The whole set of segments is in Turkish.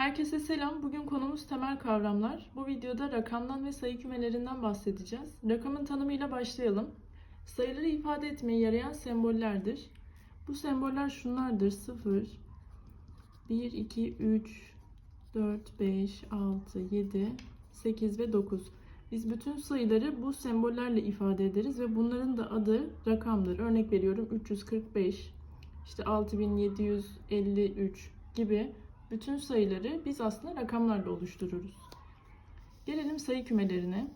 Herkese selam. Bugün konumuz temel kavramlar. Bu videoda rakamdan ve sayı kümelerinden bahsedeceğiz. Rakamın tanımıyla başlayalım. Sayıları ifade etmeye yarayan sembollerdir. Bu semboller şunlardır. 0, 1, 2, 3, 4, 5, 6, 7, 8 ve 9. Biz bütün sayıları bu sembollerle ifade ederiz ve bunların da adı rakamdır. Örnek veriyorum 345, işte 6753 gibi bütün sayıları biz aslında rakamlarla oluştururuz. Gelelim sayı kümelerine.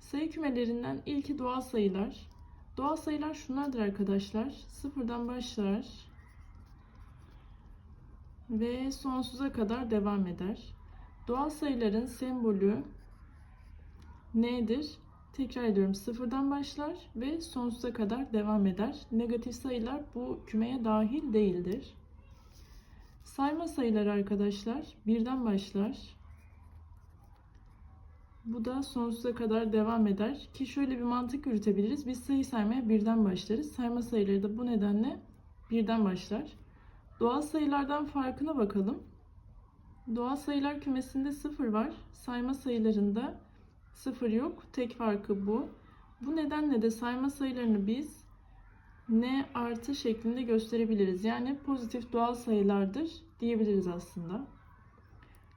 Sayı kümelerinden ilki doğal sayılar. Doğal sayılar şunlardır arkadaşlar. Sıfırdan başlar ve sonsuza kadar devam eder. Doğal sayıların sembolü nedir? Tekrar ediyorum. Sıfırdan başlar ve sonsuza kadar devam eder. Negatif sayılar bu kümeye dahil değildir. Sayma sayıları arkadaşlar birden başlar. Bu da sonsuza kadar devam eder. Ki şöyle bir mantık yürütebiliriz. Biz sayı saymaya birden başlarız. Sayma sayıları da bu nedenle birden başlar. Doğal sayılardan farkına bakalım. Doğal sayılar kümesinde sıfır var. Sayma sayılarında sıfır yok. Tek farkı bu. Bu nedenle de sayma sayılarını biz n artı şeklinde gösterebiliriz. Yani pozitif doğal sayılardır diyebiliriz aslında.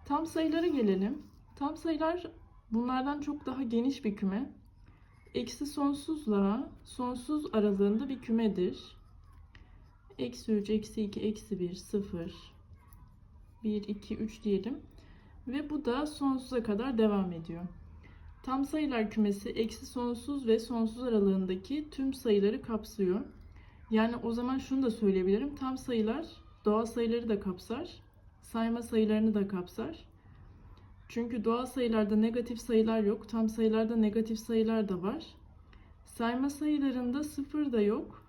Tam sayılara gelelim. Tam sayılar bunlardan çok daha geniş bir küme. Eksi sonsuzla sonsuz aralığında bir kümedir. Eksi 3, eksi 2, eksi 1, 0, 1, 2, 3 diyelim. Ve bu da sonsuza kadar devam ediyor. Tam sayılar kümesi eksi sonsuz ve sonsuz aralığındaki tüm sayıları kapsıyor. Yani o zaman şunu da söyleyebilirim. Tam sayılar doğal sayıları da kapsar. Sayma sayılarını da kapsar. Çünkü doğal sayılarda negatif sayılar yok. Tam sayılarda negatif sayılar da var. Sayma sayılarında sıfır da yok.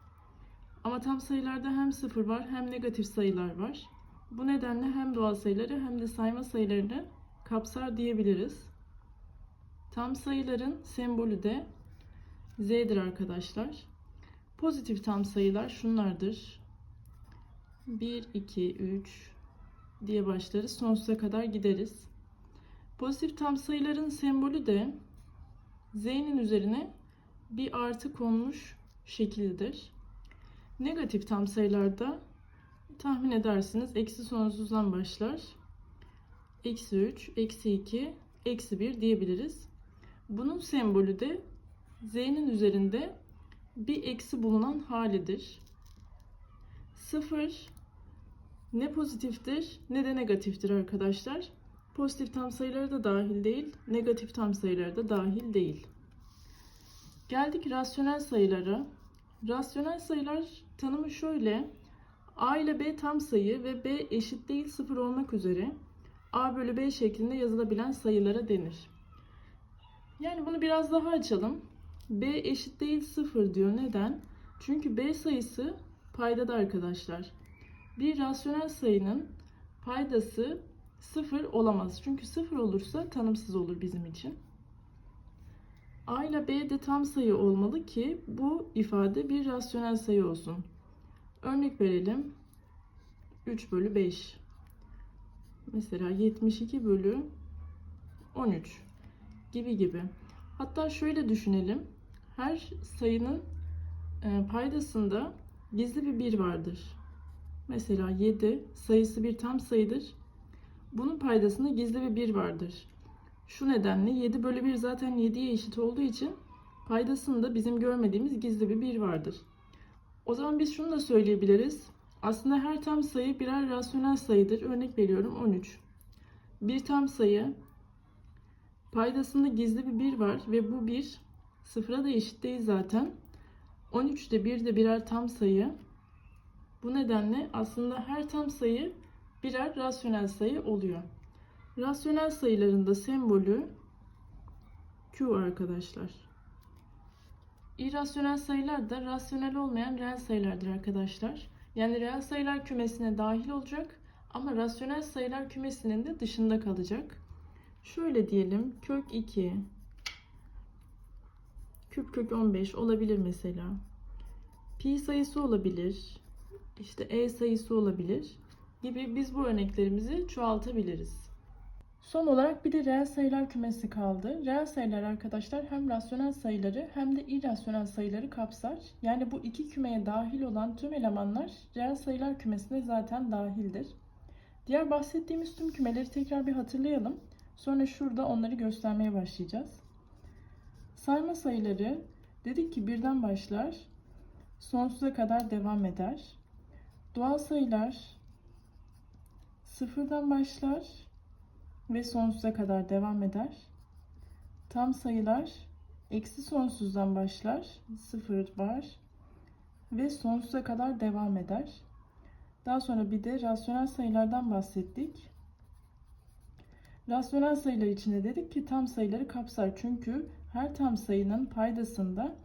Ama tam sayılarda hem sıfır var hem negatif sayılar var. Bu nedenle hem doğal sayıları hem de sayma sayılarını kapsar diyebiliriz. Tam sayıların sembolü de Z'dir arkadaşlar. Pozitif tam sayılar şunlardır. 1, 2, 3 diye başlarız. Sonsuza kadar gideriz. Pozitif tam sayıların sembolü de Z'nin üzerine bir artı konmuş şekildir. Negatif tam sayılarda tahmin edersiniz eksi sonsuzdan başlar. Eksi 3, eksi 2, eksi 1 diyebiliriz. Bunun sembolü de Z'nin üzerinde bir eksi bulunan halidir. 0 ne pozitiftir ne de negatiftir arkadaşlar. Pozitif tam sayıları da dahil değil, negatif tam sayıları da dahil değil. Geldik rasyonel sayılara. Rasyonel sayılar tanımı şöyle. A ile B tam sayı ve B eşit değil 0 olmak üzere A bölü B şeklinde yazılabilen sayılara denir. Yani bunu biraz daha açalım. B eşit değil 0 diyor. Neden? Çünkü B sayısı paydada arkadaşlar. Bir rasyonel sayının paydası 0 olamaz. Çünkü 0 olursa tanımsız olur bizim için. A ile B de tam sayı olmalı ki bu ifade bir rasyonel sayı olsun. Örnek verelim. 3 bölü 5. Mesela 72 bölü 13 gibi gibi. Hatta şöyle düşünelim. Her sayının e, paydasında gizli bir 1 vardır. Mesela 7 sayısı bir tam sayıdır. Bunun paydasında gizli bir 1 vardır. Şu nedenle 7 bölü 1 zaten 7'ye eşit olduğu için paydasında bizim görmediğimiz gizli bir 1 vardır. O zaman biz şunu da söyleyebiliriz. Aslında her tam sayı birer rasyonel sayıdır. Örnek veriyorum 13. Bir tam sayı paydasında gizli bir 1 var ve bu 1 sıfıra da eşit değil zaten. 13 de 1 de birer tam sayı. Bu nedenle aslında her tam sayı birer rasyonel sayı oluyor. Rasyonel sayıların da sembolü Q arkadaşlar. İrrasyonel sayılar da rasyonel olmayan reel sayılardır arkadaşlar. Yani reel sayılar kümesine dahil olacak ama rasyonel sayılar kümesinin de dışında kalacak. Şöyle diyelim kök 2 küp kök 15 olabilir mesela. Pi sayısı olabilir. İşte e sayısı olabilir gibi biz bu örneklerimizi çoğaltabiliriz. Son olarak bir de reel sayılar kümesi kaldı. Reel sayılar arkadaşlar hem rasyonel sayıları hem de irrasyonel sayıları kapsar. Yani bu iki kümeye dahil olan tüm elemanlar reel sayılar kümesine zaten dahildir. Diğer bahsettiğimiz tüm kümeleri tekrar bir hatırlayalım. Sonra şurada onları göstermeye başlayacağız. Sayma sayıları dedik ki birden başlar, sonsuza kadar devam eder. Doğal sayılar sıfırdan başlar ve sonsuza kadar devam eder. Tam sayılar eksi sonsuzdan başlar, sıfır var ve sonsuza kadar devam eder. Daha sonra bir de rasyonel sayılardan bahsettik. Rasyonel sayılar içinde dedik ki tam sayıları kapsar. Çünkü her tam sayının paydasında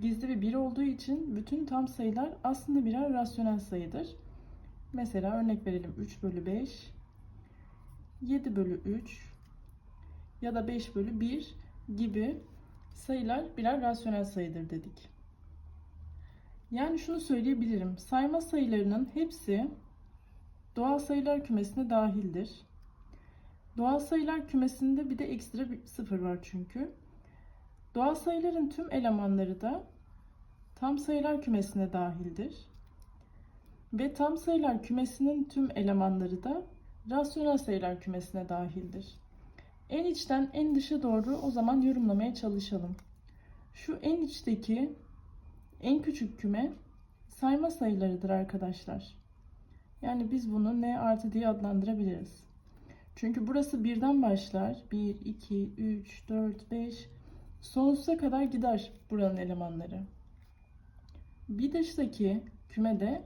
gizli bir 1 olduğu için bütün tam sayılar aslında birer rasyonel sayıdır. Mesela örnek verelim 3 bölü 5, 7 bölü 3 ya da 5 bölü 1 gibi sayılar birer rasyonel sayıdır dedik. Yani şunu söyleyebilirim. Sayma sayılarının hepsi doğal sayılar kümesine dahildir. Doğal sayılar kümesinde bir de ekstra bir sıfır var çünkü. Doğal sayıların tüm elemanları da tam sayılar kümesine dahildir. Ve tam sayılar kümesinin tüm elemanları da rasyonel sayılar kümesine dahildir. En içten en dışa doğru o zaman yorumlamaya çalışalım. Şu en içteki en küçük küme sayma sayılarıdır arkadaşlar. Yani biz bunu n artı diye adlandırabiliriz. Çünkü burası birden başlar. 1, 2, 3, 4, 5 sonsuza kadar gider buranın elemanları. Bir dıştaki küme de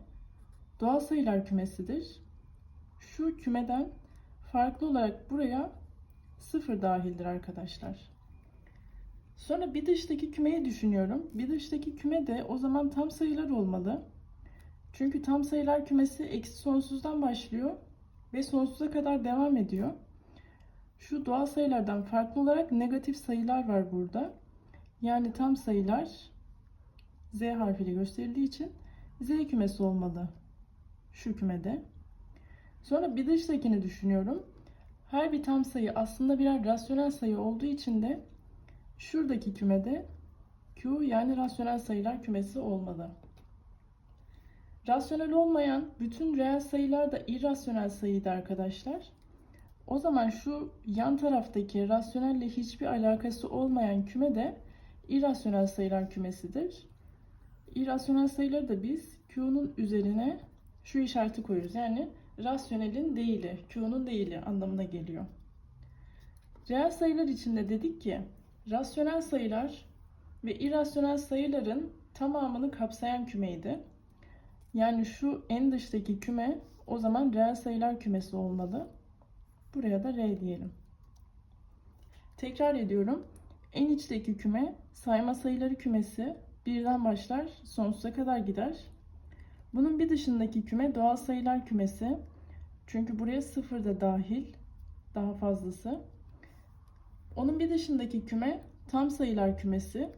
doğal sayılar kümesidir. Şu kümeden farklı olarak buraya sıfır dahildir arkadaşlar. Sonra bir dıştaki kümeyi düşünüyorum. Bir dıştaki küme de o zaman tam sayılar olmalı. Çünkü tam sayılar kümesi eksi sonsuzdan başlıyor ve sonsuza kadar devam ediyor. Şu doğal sayılardan farklı olarak negatif sayılar var burada. Yani tam sayılar Z harfiyle gösterildiği için Z kümesi olmalı. Şu kümede. Sonra bir dıştakini düşünüyorum. Her bir tam sayı aslında birer rasyonel sayı olduğu için de şuradaki kümede Q yani rasyonel sayılar kümesi olmalı. Rasyonel olmayan bütün reel sayılar da irrasyonel sayıydı arkadaşlar. O zaman şu yan taraftaki rasyonelle hiçbir alakası olmayan küme de irrasyonel sayılar kümesidir. İrrasyonel sayıları da biz Q'nun üzerine şu işareti koyuyoruz. Yani rasyonelin değili, Q'nun değili anlamına geliyor. Reel sayılar içinde dedik ki rasyonel sayılar ve irrasyonel sayıların tamamını kapsayan kümeydi. Yani şu en dıştaki küme o zaman reel sayılar kümesi olmalı. Buraya da R diyelim. Tekrar ediyorum. En içteki küme sayma sayıları kümesi birden başlar sonsuza kadar gider. Bunun bir dışındaki küme doğal sayılar kümesi. Çünkü buraya sıfır da dahil. Daha fazlası. Onun bir dışındaki küme tam sayılar kümesi.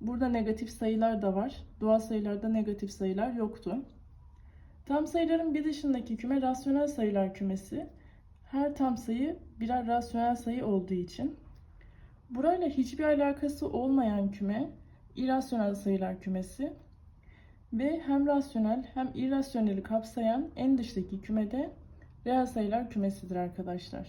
Burada negatif sayılar da var. Doğal sayılarda negatif sayılar yoktu. Tam sayıların bir dışındaki küme rasyonel sayılar kümesi. Her tam sayı birer rasyonel sayı olduğu için. Burayla hiçbir alakası olmayan küme irrasyonel sayılar kümesi ve hem rasyonel hem irrasyoneli kapsayan en dıştaki kümede reel sayılar kümesidir arkadaşlar.